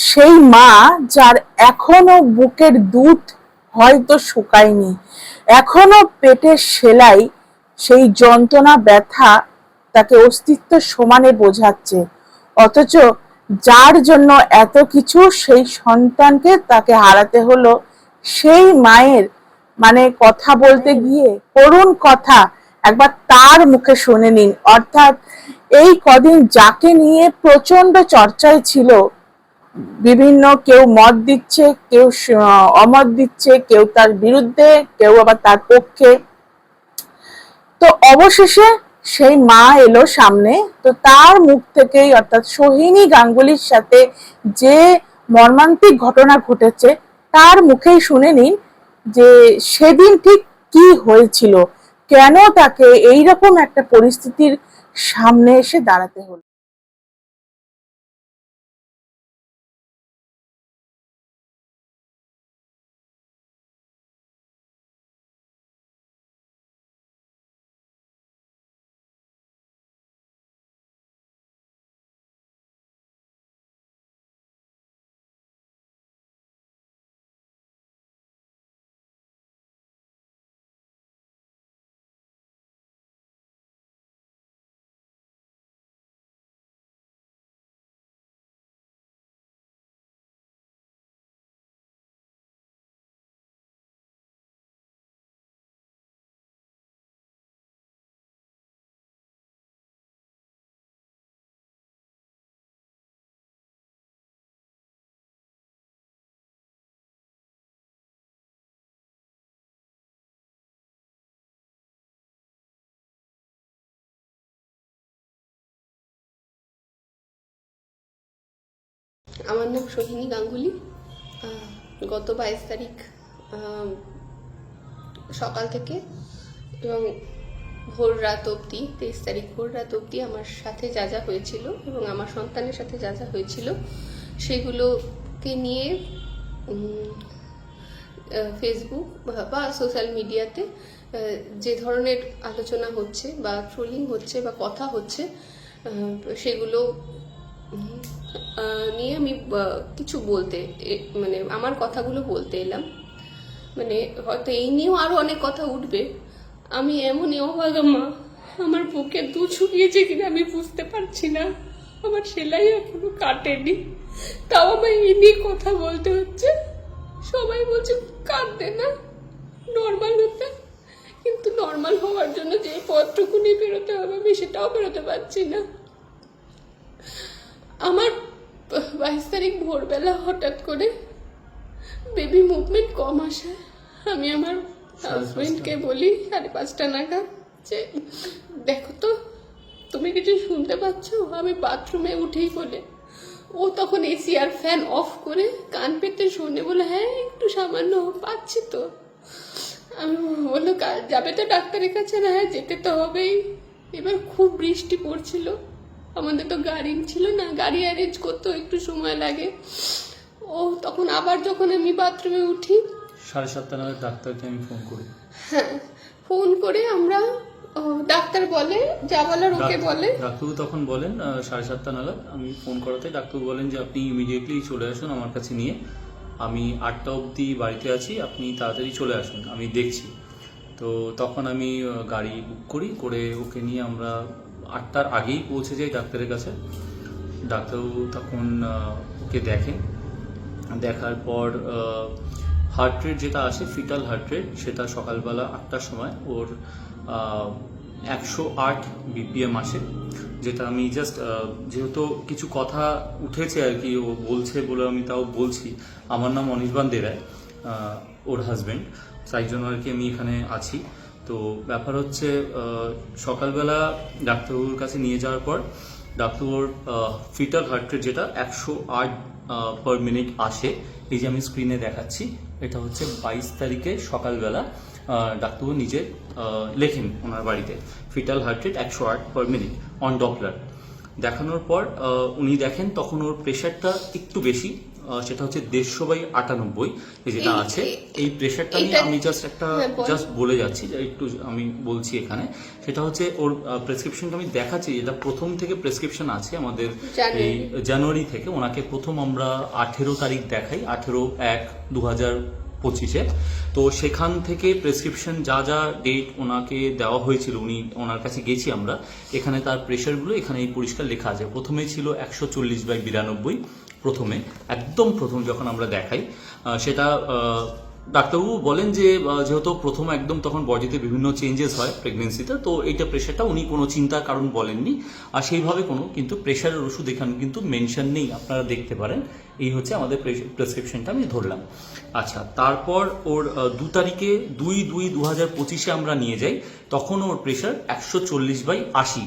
সেই মা যার এখনও বুকের দুধ হয়তো শুকায়নি, এখনও পেটের সেলাই, সেই যন্ত্রণা, ব্যথা তাকে অস্তিত্ব সমানে বোঝাচ্ছে। অথচ যার জন্য এত কিছু সেই সন্তানকে তাকে হারাতে হলো, সেই মায়ের মানে কথা বলতে গিয়ে করুণ কথা একবার তার মুখে শুনে নিন। অর্থাৎ এই কদিন যাকে নিয়ে প্রচণ্ড চর্চায় ছিল বিভিন্ন কেউ মত দিচ্ছে, কেউ অমত দিচ্ছে, কেউ তার বিরুদ্ধে, কেউ আবার তার পক্ষে। তো অবশেষে সেই মা এলো সামনে। তো তার মুখ থেকেই অর্থাৎ সোহিনী গাঙ্গুলির সাথে যে মর্মান্তিক ঘটনা ঘটেছে, তার মুখেই শুনে নিন যে সেদিন ঠিক কি হয়েছিল। কেন তাকে এইরকম একটা পরিস্থিতির সামনে এসে দাঁড়াতে হলো? আমার নাম সোহিনী গাঙ্গুলি। গত বাইশ তারিখ সকাল থেকে এবং ভোর রাত অবধি, তেইশ তারিখ ভোর রাত অবধি আমার সাথে যা যা হয়েছিল এবং আমার সন্তানের সাথে যা যা হয়েছিল, সেগুলোকে নিয়ে ফেসবুক বা- সোশ্যাল মিডিয়াতে যে ধরনের আলোচনা হচ্ছে বা ট্রোলিং হচ্ছে বা কথা হচ্ছে সেগুলো নিয়ে আমি কিছু বলতে মানে আমার কথাগুলো বলতে এলাম। মানে হয়তো এই নিয়েও আরও অনেক কথা উঠবে। আমি এমনই অভাগা মা। আমার বুকে দু শুকিয়েছে কিনা আমি বুঝতে পারছি না। আমার সেলাই এখনও কাটেনি। তাও আমার এই নিয়ে কথা বলতে হচ্ছে। সবাই বলছে কাঁদতে না। নর্মাল হতে। কিন্তু নর্মাল হওয়ার জন্য যে পথটুকুনি বেরোতে হবে আমি সেটাও বেরোতে পারছি না। আমার বাইশ তারিখ ভোরবেলা হঠাৎ করে বেবি মুভমেন্ট কম আসে আমি আমার হাজবেন্ডকে বলি সাড়ে পাঁচটা নাগাদ যে দেখো তো তুমি কিছু শুনতে পাচ্ছ? আমি বাথরুমে উঠেই বলে ও তখন এসি আর ফ্যান অফ করে কান পেতে শুনে বলে হ্যাঁ একটু সামান্য পাচ্ছি তো। আমি বলল কাল যাবে তো ডাক্তারের কাছে? না হ্যাঁ যেতে তো হবেই। এবার খুব বৃষ্টি পড়ছিল। আমাদের তো গাড়ি ছিল না গাড়ি অ্যারেঞ্জ করতেও একটু সময় লাগে। ও তখন আবার যখন আমি বাথরুমে উঠি সাড়ে সাতটা নাগাদ ডাক্তারকে আমি ফোন করি। হ্যাঁ ফোন করে আমরা ডাক্তার বলে যা বলার ওকে বলে। ডাক্তারবাবু তখন বলেন সাড়ে সাতটা নাগাদ আমি ফোন করাতে ডাক্তারবাবু বলেন যে আপনি ইমিডিয়েটলি চলে আসুন আমার কাছে নিয়ে। আমি আটটা অবধি বাড়িতে আছি আপনি তাড়াতাড়ি চলে আসুন আমি দেখছি। তো তখন আমি গাড়ি বুক করি করে ওকে নিয়ে আমরা আটটার আগেই পৌঁছে যাই ডাক্তারের কাছে। ডাক্তারবাবু তখন ওকে দেখে দেখার পর হার্ট রেট যেটা আসে ফিটাল হার্ট রেট সেটা সকালবেলা আটটার সময় ওর একশো আট বিপিএম আসে। যেটা আমি জাস্ট যেহেতু কিছু কথা উঠেছে আর কি, ও বলছে বলে আমি তাও বলছি। আমার নাম অনির্বাণ দেরায় ওর হাজব্যান্ড তাই জন্য আর কি আমি এখানে আছি। তো ব্যাপার হচ্ছে সকালবেলা ডাক্তারবাবুর কাছে নিয়ে যাওয়ার পর ডাক্তারবাবুর ফিটাল হার্ট রেট যেটা একশো আট পার মিনিট আসে। এই যে আমি স্ক্রিনে দেখাচ্ছি, এটা হচ্ছে বাইশ তারিখে সকালবেলা ডাক্তারবাবু নিজে লেখেন ওনার বাড়িতে ফিটাল হার্ট রেট একশো আট পার মিনিট অন ডপলার দেখানোর পর উনি দেখেন তখন ওর প্রেশারটা একটু বেশি সেটা হচ্ছে দেড়শো বাই আটানব্বই যেটা আছে। এই প্রেশারটা নিয়ে আমি জাস্ট একটা হ্যাঁ, জাস্ট বলে যাচ্ছি একটু আমি বলছি এখানে। সেটা হচ্ছে ওর প্রেসক্রিপশনটা আমি দেখাচ্ছি এটা প্রথম থেকে প্রেসক্রিপশন আছে আমাদের এই জানুয়ারি থেকে। ওনাকে প্রথম আমরা আঠেরো তারিখ দেখাই আঠেরো এক দু হাজার পঁচিশে। তো সেখান থেকে প্রেসক্রিপশন যা যা ডেট ওনাকে দেওয়া হয়েছিল উনি ওনার কাছে গেছি আমরা এখানে তার প্রেশারগুলো এখানে এই পরিষ্কার লেখা আছে। প্রথমে ছিল একশো চল্লিশ বাই বিরানব্বই প্রথমে, একদম প্রথম যখন আমরা দেখাই সেটা ডাক্তারবাবু বলেন যে যেহেতু প্রথম একদম তখন বডিতে বিভিন্ন চেঞ্জেস হয় প্রেগনেন্সিতে তো এইটা প্রেশারটা উনি কোনো চিন্তার কারণ বলেননি। আর সেইভাবে কোনো কিন্তু প্রেশারের ওষুধ এখানে কিন্তু মেনশন নেই, আপনারা দেখতে পারেন। এই হচ্ছে আমাদের প্রেসক্রিপশনটা আমি ধরলাম। আচ্ছা তারপর ওর দু তারিখে দুই দুই দু হাজার পঁচিশে আমরা নিয়ে যাই, তখন ওর প্রেশার একশো চল্লিশ বাই আশি।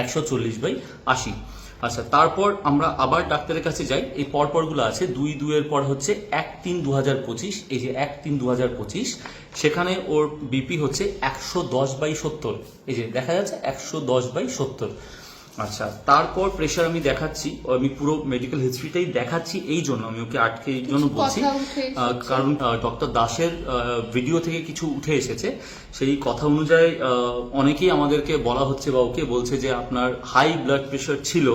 একশো চল্লিশ বাই আশি। আচ্ছা তারপর আমরা আবার ডাক্তারের কাছে যাই। এই পরপরগুলো আছে। দুই দুয়ের পর হচ্ছে এক তিন দু হাজার পঁচিশ। এই যে এক তিন দু হাজার পঁচিশ, সেখানে ওর বিপি হচ্ছে একশো দশ বাই সত্তর। এই যে দেখা যাচ্ছে একশো দশ বাই সত্তর। আচ্ছা তারপর প্রেশার আমি দেখাচ্ছি আমি পুরো মেডিকেল হিস্ট্রিটাই দেখাচ্ছি এই জন্য আমি ওকে আটকে এই জন্য বলছি। কারণ ডক্টর দাসের ভিডিও থেকে কিছু উঠে এসেছে। সেই কথা অনুযায়ী অনেকেই আমাদেরকে বলা হচ্ছে বা ওকে বলছে যে আপনার হাই ব্লাড প্রেশার ছিল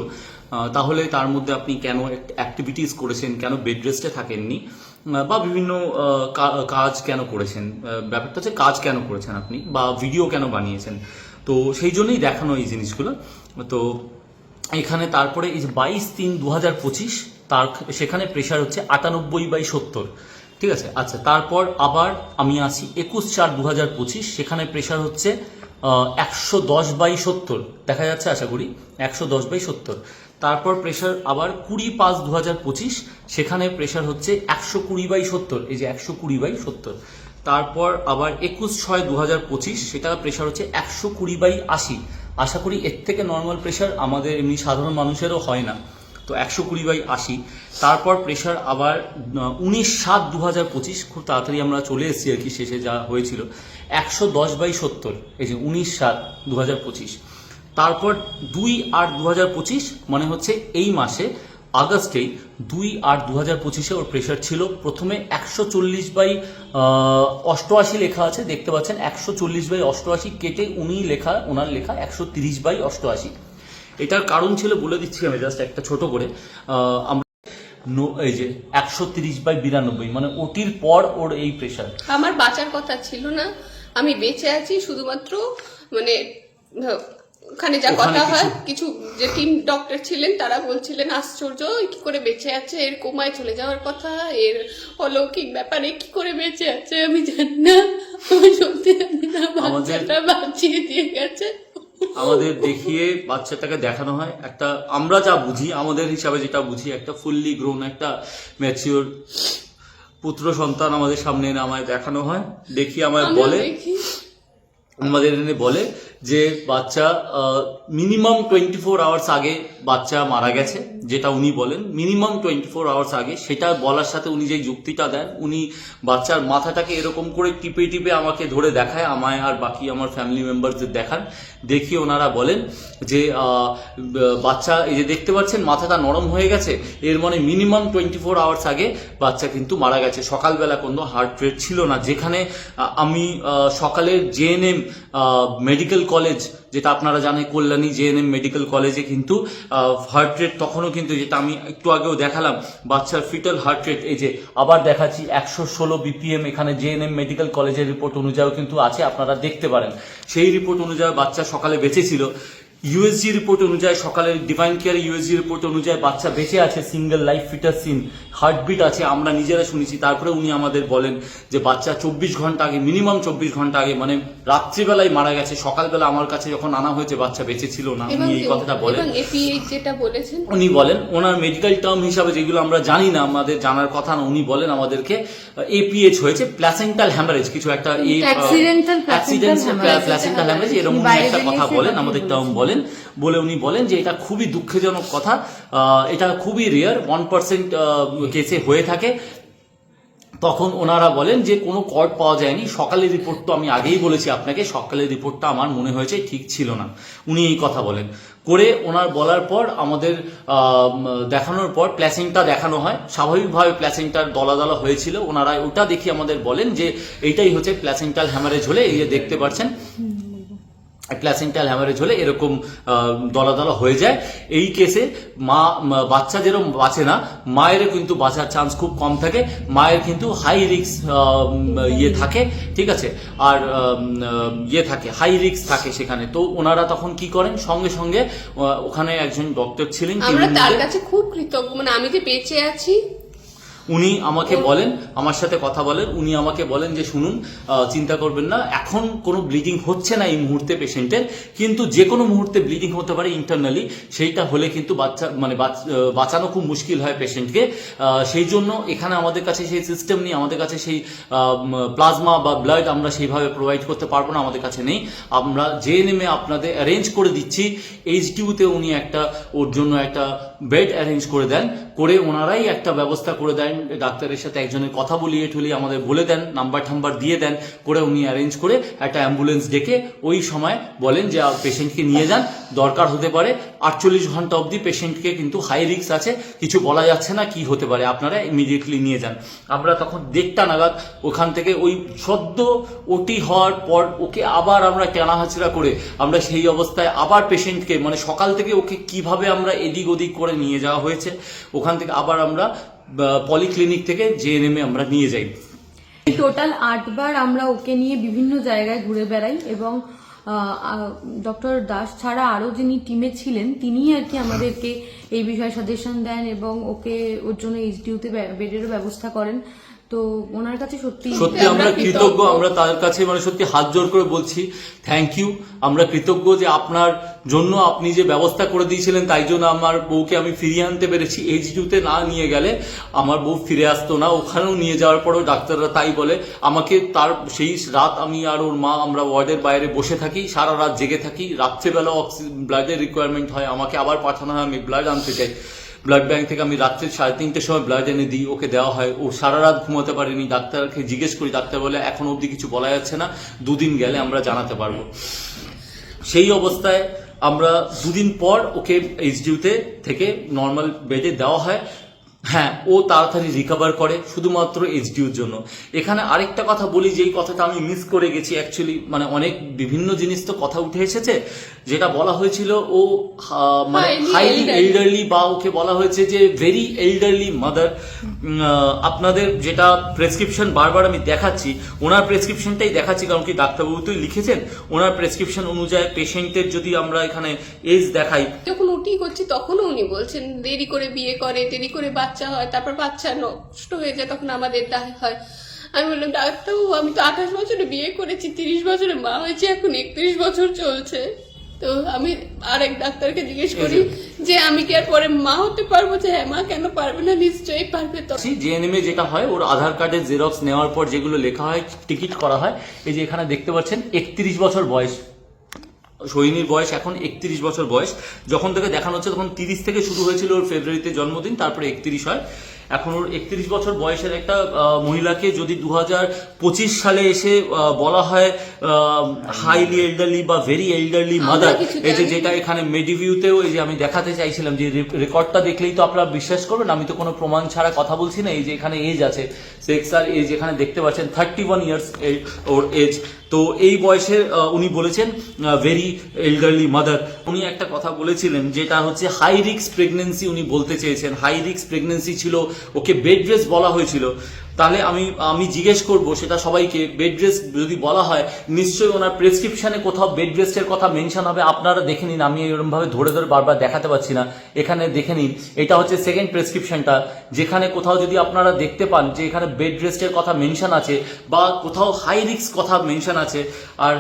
তাহলে তার মধ্যে আপনি কেন অ্যাক্টিভিটিস করেছেন কেন বেড রেস্টে থাকেননি বা বিভিন্ন কাজ কেন করেছেন ব্যাপারটা হচ্ছে কাজ কেন করেছেন আপনি বা ভিডিও কেন বানিয়েছেন। তো সেই জন্যই দেখানো এই জিনিসগুলো। তো এখানে তারপরে এই যে বাইশ তিন দু হাজার পঁচিশ, তার সেখানে প্রেশার হচ্ছে আটানব্বই বাই সত্তর। ঠিক আছে? আচ্ছা তারপর আবার আমি আসি একুশ চার দু হাজার পঁচিশ, সেখানে প্রেশার হচ্ছে একশো দশ বাই সত্তর। দেখা যাচ্ছে আশা করি, একশো দশ বাই সত্তর। তারপর প্রেশার আবার কুড়ি পাঁচ দু হাজার পঁচিশ, সেখানে প্রেশার হচ্ছে একশো কুড়ি বাই সত্তর। এই যে একশো কুড়ি বাই সত্তর। তারপর আবার একুশ ছয় দু হাজার পঁচিশ, সেটা প্রেশার হচ্ছে একশো কুড়ি বাই আশি। আশা করি এর থেকে নর্মাল প্রেশার আমাদের এমনি সাধারণ মানুষেরও হয় না। তো একশো কুড়ি বাই আশি। তারপর প্রেশার আবার উনিশ সাত দু হাজার পঁচিশ খুব তাড়াতাড়ি আমরা চলে এসেছি আর কি, শেষে যা হয়েছিল। একশো দশ বাই সত্তর, এই যে উনিশ সাত দু হাজার পঁচিশ। তারপর দুই আট দু হাজার পঁচিশ মানে হচ্ছে এই মাসে আগস্টেই দুই আট দু হাজার পঁচিশে ওর প্রেশার ছিল। প্রথমে একশো চল্লিশ বাই অষ্টআশি লেখা আছে, দেখতে পাচ্ছেন, একশো চল্লিশ বাই অষ্টআশি কেটে উনি লেখা, ওনার লেখা একশো তিরিশ বাই অষ্টআশি। এটার কারণ ছিল বলে দিচ্ছি আমি জাস্ট একটা ছোট করে আমরা এই যে একশো তিরিশ বাই বিরানব্বই মানে ওটির পর ওর এই প্রেশার আমার বাঁচার কথা ছিল না। আমি বেঁচে আছি শুধুমাত্র মানে ওখানে যা কথা হয় কিছু- যে টিম ডক্টর ছিলেন তারা বলছিলেন আশ্চর্য কি করে বেঁচে আছে? এর কোমায় চলে যাওয়ার কথা এর অলৌকিক ব্যাপারে কি করে বেঁচে আছে আমি জানি না। আমি সত্যি জানি না বাচ্চাটা বাঁচিয়ে দিয়ে গেছে। আমাদের দেখিয়ে বাচ্চাটাকে দেখানো হয়। একটা আমরা যা বুঝি আমাদের হিসাবে যেটা বুঝি একটা ফুললি গ্রোন একটা ম্যাচিওর পুত্র সন্তান আমাদের সামনে এনে আমায় দেখানো হয়। দেখি আমায় বলে। আমাদের এনে বলে যে বাচ্চা মিনিমাম টোয়েন্টি ফোর আওয়ার্স আগে বাচ্চা মারা গেছে। যেটা উনি বলেন মিনিমাম টোয়েন্টি ফোর আওয়ার্স আগে, সেটা বলার সাথে উনি যে যুক্তিটা দেন, উনি বাচ্চার মাথাটাকে এরকম করে টিপে টিপে আমাকে ধরে দেখায়, আমায় আর বাকি আমার ফ্যামিলি মেম্বারদের দেখান। দেখিয়ে ওনারা বলেন যে বাচ্চা, এই যে দেখতে পাচ্ছেন, মাথাটা নরম হয়ে গেছে, এর মানে মিনিমাম টোয়েন্টি ফোর আওয়ার্স আগে বাচ্চা কিন্তু মারা গেছে। সকালবেলা কোনো হার্ট রেট ছিল না। যেখানে আমি সকালের জেএনএম মেডিকেল কলেজ যেটা আপনারা জানেন, কল্যাণী জেএনএম মেডিকেল কলেজে কিন্তু হার্ট রেট তখনও কিন্তু, যেটা আমি একটু আগেও দেখালাম, বাচ্চার ফিটাল হার্ট রেট এই যে আবার দেখাচ্ছি, একশো ষোলো বিপিএম এখানে জেএনএম মেডিকেল কলেজের রিপোর্ট অনুযায়ী কিন্তু আছে, আপনারা দেখতে পারেন। সেই রিপোর্ট অনুযায়ী বাচ্চা সকালে বেঁচে ছিল ইউএসজি রিপোর্ট অনুযায়ী সকালের ডিভাইন কেয়ার ইউএসজি রিপোর্ট অনুযায়ী বাচ্চা বেঁচে আছে single live fetus seen heartbeat আছে আমরা নিজেরা শুনেছি। তারপরে উনি আমাদের বলেন যে বাচ্চা চব্বিশ ঘণ্টা আগে মিনিমাম চব্বিশ ঘণ্টা আগে মানে রাত্রিবেলায় মারা গেছে। সকালবেলা আমার কাছে যখন আনা হয়েছে বাচ্চা বেঁচে ছিল না উনি এই কথাটা বলেন। যেটা বলেছেন উনি বলেন ওনার মেডিকেল টার্ম হিসাবে যেগুলো আমরা জানি না আমাদের জানার কথা না উনি বলেন আমাদেরকে এপিএইচ হয়েছে প্ল্যাসেন্টাল হ্যামারেজ কিছু একটা হ্যামারেজ এরকম একটা কথা বলেন আমাদের টার্ম বলেন। বলে উনি বলেন যে এটা খুবই দুঃখজনক কথা। এটা খুবই রেয়ার ওয়ান পার্সেন্ট কেসে হয়ে থাকে। তখন ওনারা বলেন যে কোনো কর্ড পাওয়া যায়নি। সকালের রিপোর্ট তো আমি আগেই বলেছি আপনাকে সকালের রিপোর্টটা আমার মনে হয়েছে ঠিক ছিল না। উনি এই কথা বলেন। করে ওনার বলার পর আমাদের আম, দেখানোর পর প্ল্যাসিংটা দেখানো হয়। স্বাভাবিকভাবে প্ল্যাসিংটার দলা দলা হয়েছিল। ওনারা ওটা দেখি আমাদের বলেন যে এইটাই হচ্ছে প্ল্যাসিংটাল হ্যামারেজ হলে এই যে দেখতে পাচ্ছেন। প্ল্যাসেন্টাল হ্যামারেজ হলে এরকম দলা দলা হয়ে যায়। এই কেসে মা বাচ্চা যেরকম বাঁচে না মায়েরও কিন্তু বাঁচার চান্স খুব কম থাকে। মায়ের কিন্তু হাই রিক্স ইয়ে থাকে ঠিক আছে? আর ইয়ে থাকে হাই রিক্স থাকে সেখানে। তো ওনারা তখন কি করেন? সঙ্গে সঙ্গে ওখানে একজন ডক্টর ছিলেন আমরা তার কাছে খুব কৃতজ্ঞ। মানে আমি যে বেঁচে আছি উনি আমাকে বলেন, আমার সাথে কথা বলেন, উনি আমাকে বলেন যে, শুনুন চিন্তা করবেন না, এখন কোনো ব্লিডিং হচ্ছে না এই মুহূর্তে পেশেন্টের কিন্তু যে কোনো মুহূর্তে ব্লিডিং হতে পারে ইন্টারনালি সেইটা হলে কিন্তু বাচ্চা মানে বাঁচানো খুব মুশকিল হয় পেশেন্টকে সেই জন্য এখানে আমাদের কাছে সেই সিস্টেম নেই, আমাদের কাছে সেই প্লাজমা বা ব্লাড আমরা সেইভাবে প্রোভাইড করতে পারব না, আমাদের কাছে নেই। আমরা যে নেমে আপনাদের অ্যারেঞ্জ করে দিচ্ছি। এইচডিউতে উনি একটা, ওর জন্য একটা বেড অ্যারেঞ্জ করে দেন, করে ওনারাই একটা ব্যবস্থা করে দেন, ডাক্তারের সাথে একজনের কথা বলিয়ে ঠুলিয়ে আমাদের বলে দেন, নাম্বার টাম্বার দিয়ে দেন, করে উনি অ্যারেঞ্জ করে একটা অ্যাম্বুলেন্স ডেকে ওই সময় বলেন যে পেশেন্টকে নিয়ে যান, দরকার হতে পারে আটচল্লিশ ঘণ্টা অবধি পেশেন্টকে কিন্তু হাই রিক্স আছে, কিছু বলা যাচ্ছে না কি হতে পারে, আপনারা ইমিডিয়েটলি নিয়ে যান। আমরা তখন দেড়টা নাগাদ ওখান থেকে ওই সদ্য ওটি হওয়ার পর ওকে আবার আমরা টানা হাঁচড়া করে, আমরা সেই অবস্থায় আবার পেশেন্টকে মানে সকাল থেকে ওকে কীভাবে আমরা এদিক ওদিক করে নিয়ে যাওয়া হয়েছে। ওখান থেকে আবার আমরা পলিক্লিনিক থেকে জেএনএম এ আমরা নিয়ে যাই। টোটাল আটবার আমরা ওকে নিয়ে বিভিন্ন জায়গায় ঘুরে বেড়াই এবং ডক্টর দাস ছাড়া আরও যিনি টিমে ছিলেন তিনি আর কি আমাদেরকে এই বিষয়ে সাজেশন দেন এবং ওকে ওর জন্য এইচডিউতে বেডেরও ব্যবস্থা করেন। তো ওনার কাছে সত্যি সত্যি আমরা কৃতজ্ঞ। আমরা তার কাছে মানে সত্যি হাত জোর করে বলছি থ্যাংক ইউ আমরা কৃতজ্ঞ যে আপনার জন্য আপনি যে ব্যবস্থা করে দিয়েছিলেন তাই জন্য আমার বউকে আমি ফিরিয়ে আনতে পেরেছি। এইচডিউতে না নিয়ে গেলে আমার বউ ফিরে আসতো না ওখানেও নিয়ে যাওয়ার পরও ডাক্তাররা তাই বলে আমাকে তার সেই রাত আমি আর ওর মা আমরা ওয়ার্ডের বাইরে বসে থাকি সারা রাত জেগে থাকি রাত্রেবেলা অক্সিজেন ব্লাডের রিকোয়ারমেন্ট হয় আমাকে আবার পাঠানো হয় আমি ব্লাড আনতে চাই। ব্লাড ব্যাংক থেকে আমি রাত্রে সাড়ে তিনটের সময় ব্লাড এনে দিই, ওকে দেওয়া হয়। ও সারা রাত ঘুমাতে পারেনি। ডাক্তারকে জিজ্ঞেস করি, ডাক্তার বলে, এখন অবধি কিছু বলা যাচ্ছে না, দুদিন গেলে আমরা জানাতে পারব। সেই অবস্থায় আমরা দুদিন পর ওকে এইচডিউতে থেকে নর্মাল বেডে দেওয়া হয়। হ্যাঁ ও তাড়াতাড়ি রিকভার করে, শুধুমাত্র এইচডিউর জন্য। এখানে আরেকটা কথা বলি, যেই কথাটা আমি মিস করে গেছি অ্যাকচুয়ালি মানে অনেক বিভিন্ন জিনিস তো কথা উঠে এসেছে। যেটা বলা হয়েছিল ও মানে হাইলি এল্ডারলি বা ওকে বলা হয়েছে যে ভেরি এল্ডারলি মাদার আপনাদের যেটা প্রেসক্রিপশন বারবার আমি দেখাচ্ছি ওনার প্রেসক্রিপশনটাই দেখাচ্ছি কারণ কি ডাক্তারবাবু তো লিখেছেন ওনার প্রেসক্রিপশন অনুযায়ী পেশেন্টের যদি আমরা এখানে এজ দেখাই। যখন উটি করছি তখনও উনি বলছেন দেরি করে বিয়ে করে দেরি করে বাচ্চা হয় তারপর বাচ্চা নষ্ট হয়ে যায় তখন আমাদের দায় হয়। আমি বললাম ডাক্তারবাবু আমি তো আঠাশ বছরে বিয়ে করেছি তিরিশ বছরে মা হয়েছে এখন একত্রিশ বছর চলছে। তো আমি আরেক ডাক্তারকে জিজ্ঞেস করি যে। আমি কি আর পরে মা হতে পারব? যে হ্যাঁ মা কেন পারবে না? নিশ্চয়ই পারবে তো। জেএনএম এ যেটা হয় ওর আধার কার্ডের জেরক্স নেওয়ার পর যেগুলো লেখা হয় টিকিট করা হয় এই যে এখানে দেখতে পাচ্ছেন একত্রিশ বছর বয়স। সোহিনীর বয়স এখন একত্রিশ বছর বয়স। যখন থেকে দেখানো হচ্ছে তখন তিরিশ থেকে শুরু হয়েছিল ওর ফেব্রুয়ারিতে জন্মদিন তারপরে একত্রিশ হয়। এখন ওর একত্রিশ বছর বয়সের একটা মহিলাকে যদি দু হাজার পঁচিশ সালে এসে বলা হয় হাইলি এল্ডারলি বা ভেরি এল্ডারলি মাদার এই যে যেটা এখানে মেডিভিউতেও এই যে আমি দেখাতে চাইছিলাম যে রেকর্ডটা দেখলেই তো আপনারা বিশ্বাস করবেন আমি তো কোনো প্রমাণ ছাড়া কথা বলছি না এই যে এখানে এজ আছে সেক্স আর এজ এখানে দেখতে পাচ্ছেন থার্টি ওয়ান ইয়ার্স ওর এজ তো এই বয়সে উনি বলেছেন ভেরি এল্ডারলি মাদার উনি একটা কথা বলেছিলেন যেটা হচ্ছে হাই রিক্স প্রেগনেন্সি উনি বলতে চেয়েছেন। হাই রিক্স প্রেগনেন্সি ছিল ওকে বেড রেস্ট বলা হয়েছিল। তাহলে আমি আমি জিজ্ঞেস করব সেটা সবাইকে বেড রেস্ট যদি বলা হয় নিশ্চয়ই ওনার প্রেসক্রিপশনে কোথাও বেড রেস্টের কথা মেনশন হবে আপনারা দেখে নিন আমি এরকমভাবে ধরে ধরে বারবার দেখাতে পাচ্ছি না এখানে দেখে নিন এটা হচ্ছে সেকেন্ড প্রেসক্রিপশনটা যেখানে কোথাও যদি আপনারা দেখতে পান যে এখানে বেড রেস্টের কথা মেনশন আছে বা কোথাও হাই রিক্স কথা মেনশন আছে আর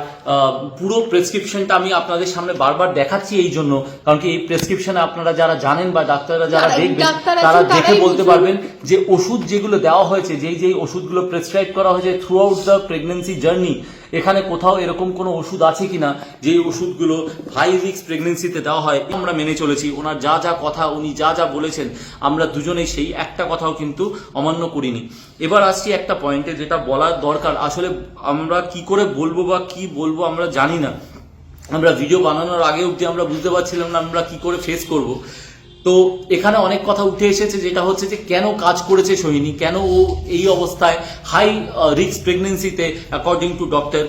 পুরো প্রেসক্রিপশনটা আমি আপনাদের সামনে বারবার দেখাচ্ছি এই জন্য কারণ কি এই প্রেসক্রিপশনে আপনারা যারা জানেন বা ডাক্তাররা যারা দেখবেন তারা দেখে বলতে পারবেন যে ওষুধ যেগুলো দেওয়া হয়েছে যেই যেই ওষুধগুলো প্রেসক্রাইব করা হয়েছে throughout the pregnancy journey এখানে কোথাও এরকম কোনো ওষুধ আছে কিনা যেই ওষুধগুলো হাই রিক্স প্রেগনেন্সিতে দেওয়া হয় আমরা মেনে চলেছি। ওনার যা যা কথা, উনি যা যা বলেছেন, আমরা দুজনেই সেই একটা কথাও কিন্তু অমান্য করিনি। এবার আসছি একটা পয়েন্টে যেটা বলার দরকার। আসলে আমরা কি করে বলব বা কি বলব আমরা জানি না। আমরা ভিডিও বানানোর আগে অবধি আমরা বুঝতে পারছিলাম না আমরা কি করে ফেস করব। তো এখানে অনেক কথা উঠে এসেছে যেটা হচ্ছে যে কেন কাজ করেছে সোহিনী? কেন ও এই অবস্থায় হাই রিস্ক প্রেগনেন্সিতে অ্যাকর্ডিং টু ডক্টর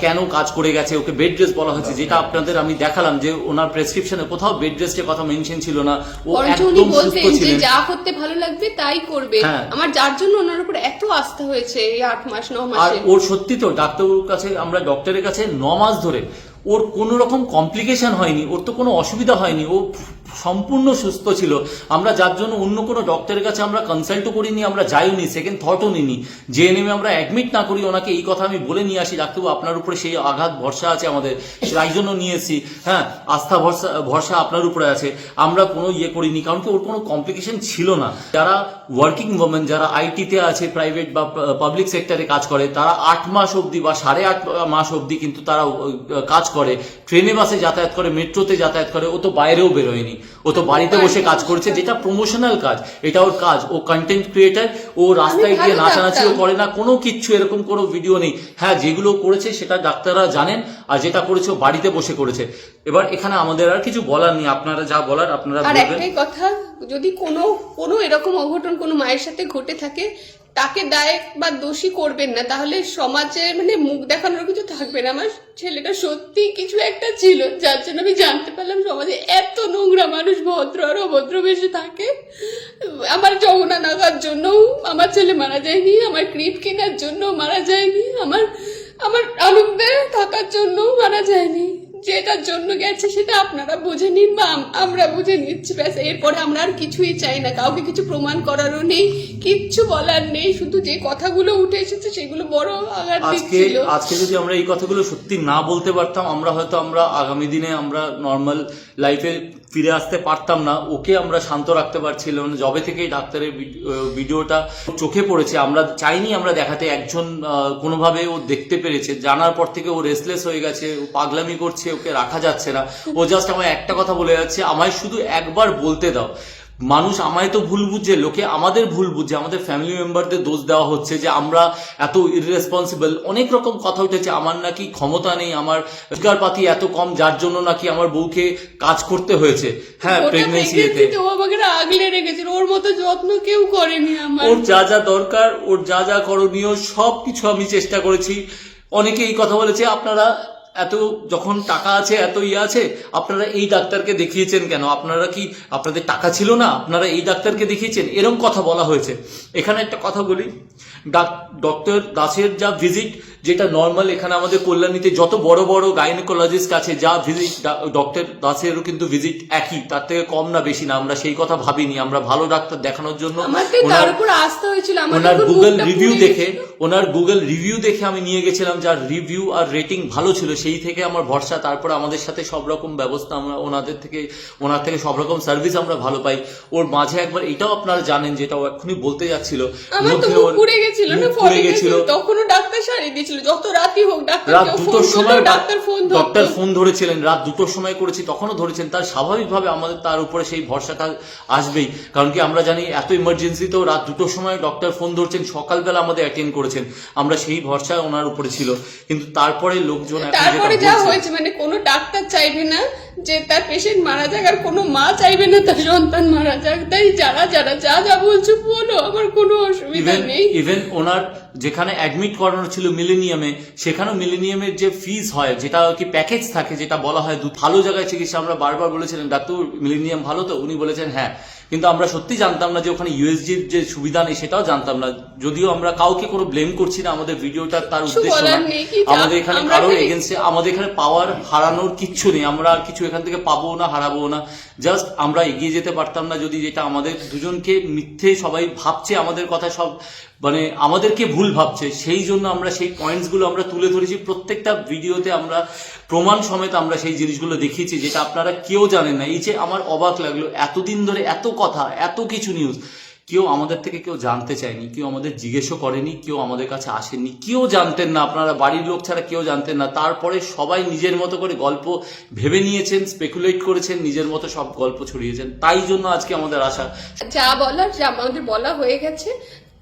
কেন কাজ করে গেছে? ওকে বেড রেস্ট বলা হয়েছে যেটা আপনাদের আমি দেখালাম যে ওনার প্রেসক্রিপশনে কোথাও বেড রেস্টের কথা মেনশন ছিল না। ও একদম সুস্থ ছিলেন। যা করতে ভালো লাগবে তাই করবে। হ্যাঁ। আমার যার জন্য ওনার উপর এত আস্থা হয়েছে এই আট মাস ন আর ওর সত্যি তো ডাক্তারবাবুর কাছে আমরা ডক্টরের কাছে ন মাস ধরে ওর কোনো রকম কমপ্লিকেশন হয়নি ওর তো কোনো অসুবিধা হয়নি। ও সম্পূর্ণ সুস্থ ছিল। আমরা যার জন্য অন্য কোনো ডক্টরের কাছে আমরা কনসাল্টও করিনি, আমরা যাইও নি সেকেন্ড থটও নিনি যে নেমে আমরা অ্যাডমিট না করি, ওনাকে এই কথা আমি বলে নিয়ে আসি, ডাক্তারবাবু, আপনার উপরে সেই আঘাত, ভরসা আছে আমাদের। তাই জন্য নিয়ে এসেছি হ্যাঁ আস্থা, ভরসা ভরসা আপনার উপরে আছে। আমরা কোনো ইয়ে করিনি, কারণ কি ওর কোনো কমপ্লিকেশন ছিল না। যারা ওয়ার্কিং ওমেন যারা আইটিতে আছে প্রাইভেট বা পাবলিক সেক্টরে কাজ করে, তারা আট মাস অবধি বা সাড়ে আট মাস অবধি কিন্তু তারা কাজ করে। ট্রেনে বাসে যাতায়াত করে মেট্রোতে যাতায়াত করে, ও তো বাইরেও বেরোয়নি। ও তো বাড়িতে বসে কাজ করেছে যেটা প্রমোশনাল কাজ। এটা ওর কাজ। ও কন্টেন্ট ক্রিয়েটার ও রাস্তায় গিয়ে নাচানাচিও করে না কোনো কিচ্ছু এরকম কোনো ভিডিও নেই। হ্যাঁ যেগুলো করেছে সেটা ডাক্তাররা জানেন আর যেটা করেছে ও বাড়িতে বসে করেছে। এবার এখানে আমাদের আর কিছু বলার নেই। আপনারা যা বলার আপনারা আর একটাই কথা যদি কোনো কোনো এরকম অঘটন কোনো মায়ের সাথে ঘটে থাকে তাকে দায় বা দোষী করবেন না। তাহলে সমাজে মানে মুখ দেখানোর কিছু থাকবে না। আমার ছেলেটা সত্যি কিছু একটা ছিল, যার জন্য আমি জানতে পারলাম সমাজে এত নোংরা মানুষ ভদ্র আর অভদ্র বেশি থাকে। আমার যমুনা নাগার জন্য আমার ছেলে মারা যায়নি, আমার ক্রিপ কেনার জন্য মারা যায়নি, আমার আমার আনন্দে থাকার জন্য মারা যায়নি। যেটার জন্য গেছে সেটা আপনারা বুঝে নিন বা আমরা বুঝে নিচ্ছি। ব্যাস এরপরে আমরা আর কিছুই চাই না। কাউকে কিছু প্রমাণ করারও নেই কিচ্ছু বলার নেই। শুধু যে কথাগুলো উঠে এসেছে সেগুলো বড় আঘাত আজকে দিচ্ছিল। আজকে যদি আমরা এই কথাগুলো সত্যি না বলতে পারতাম আমরা হয়তো আমরা আগামী দিনে আমরা নর্মাল লাইফে ফিরে আসতে পারতাম না। ওকে আমরা শান্ত রাখতে পারছিলাম না। জবে থেকেই ডাক্তারের ভিড- ভিডিওটা চোখে পড়েছে, আমরা চাইনি আমরা দেখাতে। একজন কোনোভাবে ও দেখতে পেরেছে। জানার পর থেকে ও রেসলেস হয়ে গেছে, ও পাগলামি করছে, ওকে রাখা যাচ্ছে না। ও জাস্ট আমায় একটা কথা বলে যাচ্ছে, আমায় শুধু একবার বলতে দাও। মানুষ আমায় তো ভুল বুঝছে লোকে আমাদের ভুল বুঝছে আমাদের ফ্যামিলি মেম্বারদের দোষ দেওয়া হচ্ছে যে আমরা এত ইররেসপন্সিবল অনেক রকম কথা উঠেছে আমার নাকি ক্ষমতা নেই আমার রোজগার পাতি এত কম যার জন্য নাকি আমার বউকে কাজ করতে হয়েছে। হ্যাঁ প্রেগনেন্সি এতে। ও আমাকে আগলে রেখেছিল ওর মতো যত্ন কেউ করেনি আমার। ওর যা যা দরকার ওর যা যা করণীয় সব কিছু আমি চেষ্টা করেছি। অনেকে এই কথা বলেছে আপনারা এত যখন টাকা আছে এত ইয়ে আছে আপনারা এই ডাক্তারকে দেখিয়েছেন কেন? আপনারা কি আপনাদের টাকা ছিল না? আপনারা এই ডাক্তারকে দেখিয়েছেন? এরকম কথা বলা হয়েছে। এখানে একটা কথা বলি। ডক্টর দাসের যা ভিজিট যেটা নর্মাল এখানে আমাদের কল্যাণীতে যত বড় বড় গাইনোকোলজিস্ট আছে যা ভিজিট ডক্টর দাসেরও কিন্তু ভিজিট একই তার থেকে কম না বেশি না আমরা সেই কথা ভাবিনি। আমরা ভালো ডাক্তার দেখানোর জন্য ওনার- গুগল রিভিউ দেখে ওনার গুগল রিভিউ দেখে আমি নিয়ে গেছিলাম যার রিভিউ আর রেটিং ভালো ছিল সেই থেকে আমার ভরসা তারপরে আমাদের সাথে সব রকম ব্যবস্থা আমরা ওনাদের থেকে ওনার থেকে সব রকম সার্ভিস আমরা ভালো পাই। ওর মাঝে একবার এটাও আপনারা জানেন যেটা ও এক্ষুনি বলতে যাচ্ছিল পুড়ে গেছিল না গেছিল। তখনও ডাক্তার সারিয়ে দিয়েছিল যত রাতই হোক ডাক্তার রাত দুটোর সময় ডাক্তার ফোন ডক্টর ফোন ধরেছিলেন রাত দুটোর সময় করেছি তখনও ধরেছেন তার স্বাভাবিকভাবে আমাদের তার উপরে সেই ভরসাটা আসবেই। কারণ কি আমরা জানি এত ইমার্জেন্সিতেও রাত দুটোর সময় ডক্টর ফোন ধরছেন সকালবেলা আমাদের অ্যাটেন্ড করেছেন। আমরা সেই ভরসা ওনার উপরে ছিল। কিন্তু তারপরে লোকজন এখন তারপরে যা হয়েছে মানে কোনো ডাক্তার চাইবে না যে তার পেশেন্ট মারা যাক আর কোনো মা চাইবে না তার সন্তান মারা যাক তাই যারা যারা যা যা বলছো বলো আমার কোনো অসুবিধা নেই। ইভেন ওনার যেখানে অ্যাডমিট করানো ছিল মিলেনিয়ামে সেখানেও মিলেনিয়ামের যে ফিস হয় যেটা কি প্যাকেজ থাকে যেটা বলা হয় দু- ভালো জায়গায় চিকিৎসা আমরা বারবার বলেছিলেন ডাক্তার মিলেনিয়াম ভালো তো? উনি বলেছেন হ্যাঁ। কিন্তু আমরা সত্যি জানতাম না যে ওখানে ইউএসজির যে সুবিধা নেই সেটাও জানতাম না। যদিও আমরা কাউকে কোনো ব্লেম করছি না আমাদের ভিডিওটা তার কিছু উদ্দেশ্য না। আমাদের এখানে আমরা কারোর এগেনস্টে আমাদের এখানে পাওয়ার হারানোর কিচ্ছু নেই। আমরা আর কিছু এখান থেকে পাবো না হারাবো না। জাস্ট আমরা এগিয়ে যেতে পারতাম না যদি যেটা আমাদের দুজনকে মিথ্যে সবাই ভাবছে, আমাদের কথা সব মানে আমাদেরকে ভুল ভাবছে, সেই জন্য আমরা সেই পয়েন্টসগুলো আমরা তুলে ধরেছি। প্রত্যেকটা ভিডিওতে আমরা প্রমাণ সমেত আমরা সেই জিনিসগুলো দেখিয়েছি, যেটা আপনারা কেউ জানেন না। এই যে আমার অবাক লাগল, এতদিন ধরে এত কথা, এত কিছু নিউজ কেউ আমাদের থেকে কেউ জানতে চায়নি, কেউ আমাদের জিজ্ঞেসও করেনি, কেউ আমাদের কাছে আসেননি, কেউ জানতেন না, আপনারা বাড়ির লোক ছাড়া কেউ জানতেন না। তারপরে সবাই নিজের মতো করে গল্প ভেবে নিয়েছেন স্পেকুলেট করেছেন, নিজের মতো সব গল্প ছড়িয়েছেন। তাই জন্য আজকে আমাদের আশা। যা বলার, যা আমাদের বলা হয়ে গেছে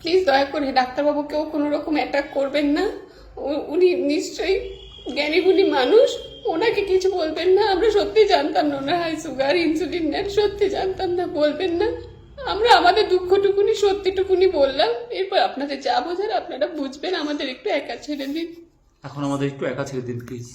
প্লিজ দয়া করে ডাক্তারবাবুকেও কোনো রকম অ্যাটাক করবেন না। উনি নিশ্চয়ই জ্ঞানীগুণী মানুষ, ওনাকে কিছু বলবেন না। আমরা সত্যি জানতাম না, ওনার হাই সুগার ইনসুলিন নেন সত্যি জানতাম না, বলবেন না। আমরা আমাদের দুঃখটুকুনি, সত্যিটুকুনি বললাম। এরপর আপনাদের যা বোঝার আপনারা বুঝবেন। আমাদের একটু একা ছেড়ে দিন। এখন আমাদের একটু একা ছেড়ে দিন প্লিজ